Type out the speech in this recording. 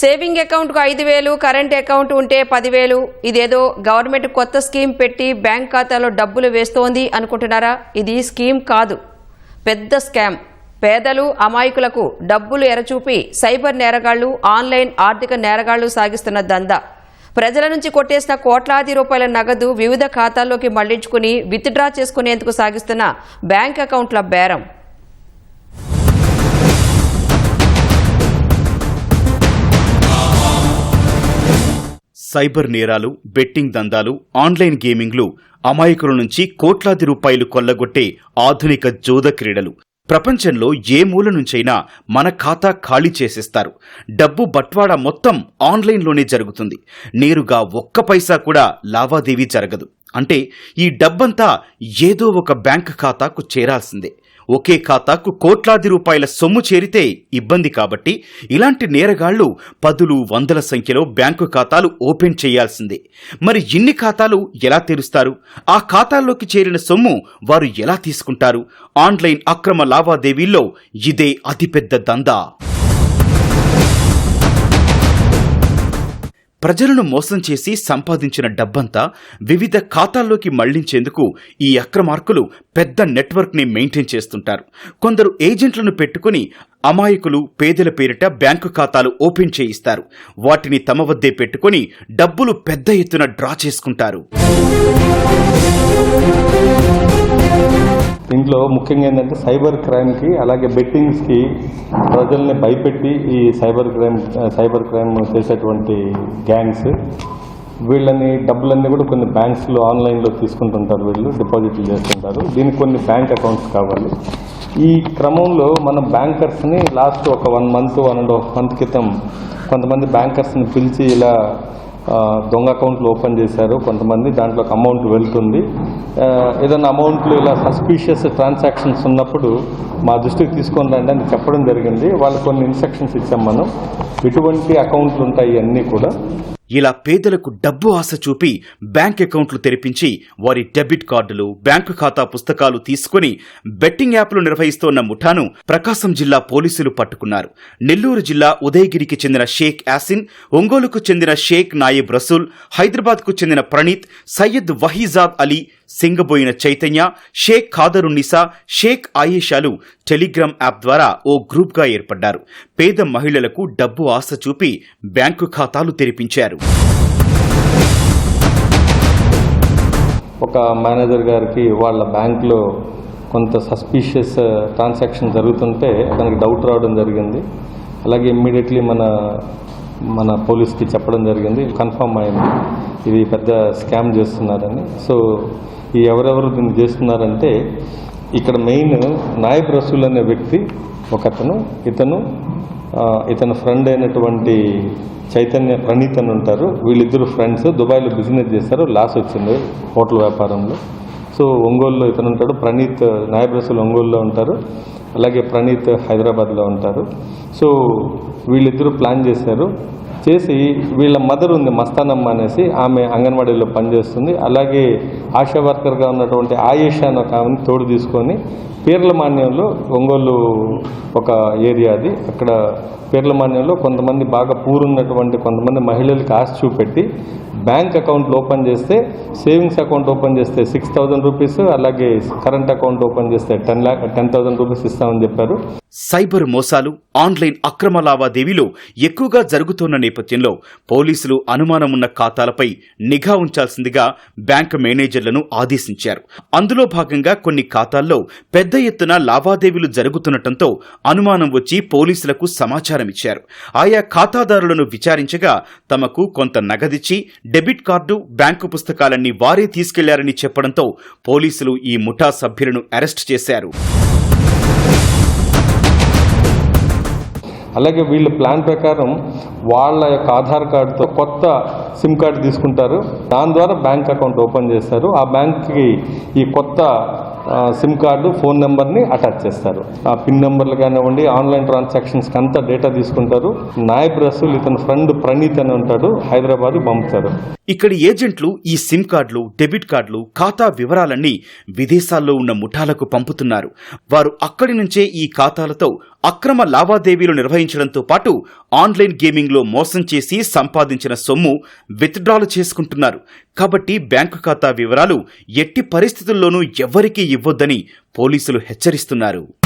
Saving అకౌంట్కు ఐదు వేలు కరెంట్ అకౌంట్ ఉంటే పదివేలు. ఇదేదో గవర్నమెంట్ కొత్త స్కీమ్ పెట్టి బ్యాంక్ ఖాతాలో డబ్బులు వేస్తోంది అనుకుంటున్నారా? ఇది స్కీమ్ కాదు. పెద్ద స్కామ్. పేదలు అమాయకులకు డబ్బులు ఎరచూపి సైబర్ నేరగాళ్ళు ఆన్లైన్ ఆర్థిక నేరగాళ్ళు సాగిస్తున్న దందా. ప్రజల నుంచి కొట్టేసిన కోట్లాది రూపాయల నగదు వివిధ ఖాతాల్లోకి మళ్ళించుకుని విత్డ్రా చేసుకునేందుకు సాగిస్తున్న బ్యాంక్ అకౌంట్ల బేరం. సైబర్ నేరాలు బెట్టింగ్ దందాలు ఆన్లైన్ గేమింగ్లు అమాయకుల నుంచి కోట్లాది రూపాయలు కొల్లగొట్టే ఆధునిక జోద క్రీడలు. ప్రపంచంలో ఏ మూల నుంచైనా మన ఖాతా ఖాళీ చేసేస్తారు. డబ్బు బట్వాడా మొత్తం ఆన్లైన్లోనే జరుగుతుంది. నేరుగా ఒక్క పైసా కూడా లావాదేవీ జరగదు. అంటే ఈ డబ్బంతా ఏదో ఒక బ్యాంక్ ఖాతాకు చేరాల్సిందే. ఒకే ఖాతాకు కోట్లాది రూపాయల సొమ్ము చేరితే ఇబ్బంది కాబట్టి ఇలాంటి నేరగాళ్ళు పదులు వందల సంఖ్యలో బ్యాంకు ఖాతాలు ఓపెన్ చేయాల్సిందే. మరి ఇన్ని ఖాతాలు ఎలా తెరుస్తారు? ఆ ఖాతాల్లోకి చేరిన సొమ్ము వారు ఎలా తీసుకుంటారు? ఆన్లైన్ అక్రమ లావాదేవీల్లో ఇదే అతిపెద్ద దందా. ప్రజలను మోసం చేసి సంపాదించిన డబ్బంతా వివిధ ఖాతాల్లోకి మళ్ళించేందుకు ఈ అక్రమార్కులు పెద్ద నెట్వర్క్ని మెయింటైన్ చేస్తుంటారు. కొందరు ఏజెంట్లను పెట్టుకుని అమాయకులు పేదల పేరిట బ్యాంకు ఖాతాలు ఓపెన్ చేయిస్తారు. వాటిని తమ వద్దే పెట్టుకుని డబ్బులు పెద్ద ఎత్తున డ్రా చేసుకుంటారు. దీంట్లో ముఖ్యంగా ఏంటంటే సైబర్ క్రైమ్కి అలాగే బెట్టింగ్స్కి ప్రజల్ని భయపెట్టి ఈ సైబర్ క్రైమ్ సైబర్ క్రైమ్ చేసేటువంటి గ్యాంగ్స్ వీళ్ళని డబ్బులన్నీ కూడా కొన్ని బ్యాంక్స్లో ఆన్లైన్లో తీసుకుంటుంటారు వీళ్ళు డిపాజిట్లు చేస్తుంటారు. దీనికి కొన్ని బ్యాంక్ అకౌంట్స్ కావాలి. ఈ క్రమంలో మన బ్యాంకర్స్ని లాస్ట్ ఒక one month one and half month క్రితం కొంతమంది బ్యాంకర్స్ని పిలిచి ఇలా దొంగ అకౌంట్లు ఓపెన్ చేశారు. కొంతమంది దాంట్లోకి అమౌంట్ వెళ్తుంది. ఏదైనా అమౌంట్లు ఇలా సస్పీషియస్ ట్రాన్సాక్షన్స్ ఉన్నప్పుడు మా దృష్టికి తీసుకొని రండి అని చెప్పడం జరిగింది. వాళ్ళు కొన్ని ఇన్స్ట్రక్షన్స్ ఇచ్చాం మనం. ఎటువంటి అకౌంట్లు ఉంటాయి అన్నీ కూడా. ఇలా పేదలకు డబ్బు ఆశ చూపి బ్యాంక్ అకౌంట్లు తెరిపించి వారి డెబిట్ కార్డులు బ్యాంకు ఖాతా పుస్తకాలు తీసుకుని బెట్టింగ్ యాప్లు నిర్వహిస్తోన్న ముఠాను ప్రకాశం జిల్లా పోలీసులు పట్టుకున్నారు. నెల్లూరు జిల్లా ఉదయగిరికి చెందిన షేక్ యాసిన్ ఒంగోలుకు చెందిన షేక్ నాయిబ్ రసూల్ హైదరాబాద్కు చెందిన ప్రణీత్ సయ్యద్ వహీజాద్ అలీ సింగబోయిన చైతన్య షేక్ ఖాదరున్నిసా షేక్ ఆయేషాలు టెలిగ్రామ్ యాప్ ద్వారా ఓ గ్రూప్గా ఏర్పడ్డారు. పేద మహిళలకు డబ్బు ఆశ చూపి బ్యాంకు ఖాతాలు తెరిపించారు. ఒక మేనేజర్ గారికి వాళ్ళ బ్యాంక్లో కొంత సస్పీషియస్ ట్రాన్సాక్షన్ జరుగుతుంటే అతనికి డౌట్ రావడం జరిగింది. అలాగే ఇమ్మీడియట్లీ మన మన పోలీస్కి చెప్పడం జరిగింది. కన్ఫర్మ్ అయింది. ఇది పెద్ద స్కామ్ చేస్తున్నారని. సో ఈ ఎవరెవరు దీన్ని చేస్తున్నారంటే ఇక్కడ మెయిన్ నాయబ్ రసూల్ అనే వ్యక్తి ఒకతను ఇతను ఇతను ఇతని ఫ్రెండ్ అయినటువంటి చైతన్య ప్రణీత్ అని ఉంటారు. వీళ్ళిద్దరు ఫ్రెండ్స్ దుబాయ్లో బిజినెస్ చేస్తారు. లాస్ వచ్చింది హోటల్ వ్యాపారంలో. సో ఒంగోలులో ఇతను ఉంటాడు. ప్రణీత్ నాయబ్ రసూల్ ఒంగోలులో ఉంటారు. అలాగే ప్రణీత్ హైదరాబాద్లో ఉంటారు. సో వీళ్ళిద్దరూ ప్లాన్ చేశారు. చేసి వీళ్ళ మదర్ ఉంది మస్తానమ్మ అనేసి ఆమె అంగన్వాడీలో పనిచేస్తుంది. అలాగే ఆశా వర్కర్గా ఉన్నటువంటి ఆయేషా అని ఒక ఆమెను తోడు తీసుకొని పీర్ల మాన్యంలో ఒంగోలు ఒక ఏరియా అది. అక్కడ పీర్ల మాన్యంలో కొంతమంది బాగా పూరున్నటువంటి కొంతమంది మహిళలకు ఆశ చూపెట్టి బ్యాంక్ అకౌంట్లు ఓపెన్ చేస్తే సేవింగ్స్ అకౌంట్ ఓపెన్ చేస్తే సిక్స్ థౌజండ్ రూపీస్ అలాగే కరెంట్ అకౌంట్ ఓపెన్ చేస్తే ten lakh ten thousand rupees ఇస్తామని చెప్పారు. సైబర్ మోసాలు ఆన్లైన్ అక్రమ లావాదేవీలు ఎక్కువగా జరుగుతున్న నేపథ్యంలో పోలీసులు అనుమానమున్న ఖాతాలపై నిఘా ఉంచాల్సిందిగా బ్యాంక్ మేనేజర్లను ఆదేశించారు. అందులో భాగంగా కొన్ని ఖాతాల్లో పెద్ద ఎత్తున లావాదేవీలు జరుగుతుండటంతో అనుమానం వచ్చి పోలీసులకు సమాచారం ఇచ్చారు ఆయా ఖాతాదారులను విచారించగా తమకు కొంత నగదిచ్చి డెబిట్ కార్డు బ్యాంకు పుస్తకాలన్నీ వారే తీసుకెళ్ళారని చెప్పడంతో పోలీసులు ఈ ముఠా సభ్యులను అరెస్ట్ చేశారు. అలాగే వీళ్ళ ప్లాన్ ప్రకారం వాళ్ళ యొక్క ఆధార్ కార్డుతో కొత్త సిమ్ కార్డు తీసుకుంటారు. దాని ద్వారా బ్యాంక్ అకౌంట్ ఓపెన్ చేస్తారు. ఆ బ్యాంక్కి ఈ కొత్త సిమ్ కార్డు ఫోన్ నెంబర్ని అటాచ్ చేస్తారు. ఆ పిన్ నెంబర్లు కానివ్వండి ఆన్లైన్ ట్రాన్సాక్షన్స్కి అంతా డేటా తీసుకుంటారు. నాయబ్ రసూల్ ఇతని ఫ్రెండ్ ప్రణీత్ అని ఉంటాడు హైదరాబాద్ పంపుతారు. ఇక్కడి ఏజెంట్లు ఈ సిమ్ కార్డులు డెబిట్ కార్డులు ఖాతా వివరాలన్నీ విదేశాల్లో ఉన్న ముఠాలకు పంపుతున్నారు. వారు అక్కడి నుంచే ఈ ఖాతాలతో అక్రమ లావాదేవీలు నిర్వహించడంతో పాటు ఆన్లైన్ గేమింగ్లో మోసం చేసి సంపాదించిన సొమ్ము విత్డ్రాలు చేసుకుంటున్నారు. కాబట్టి బ్యాంకు ఖాతా వివరాలు ఎట్టి పరిస్థితుల్లోనూ ఎవ్వరికీ ఇవ్వొద్దని పోలీసులు హెచ్చరిస్తున్నారు.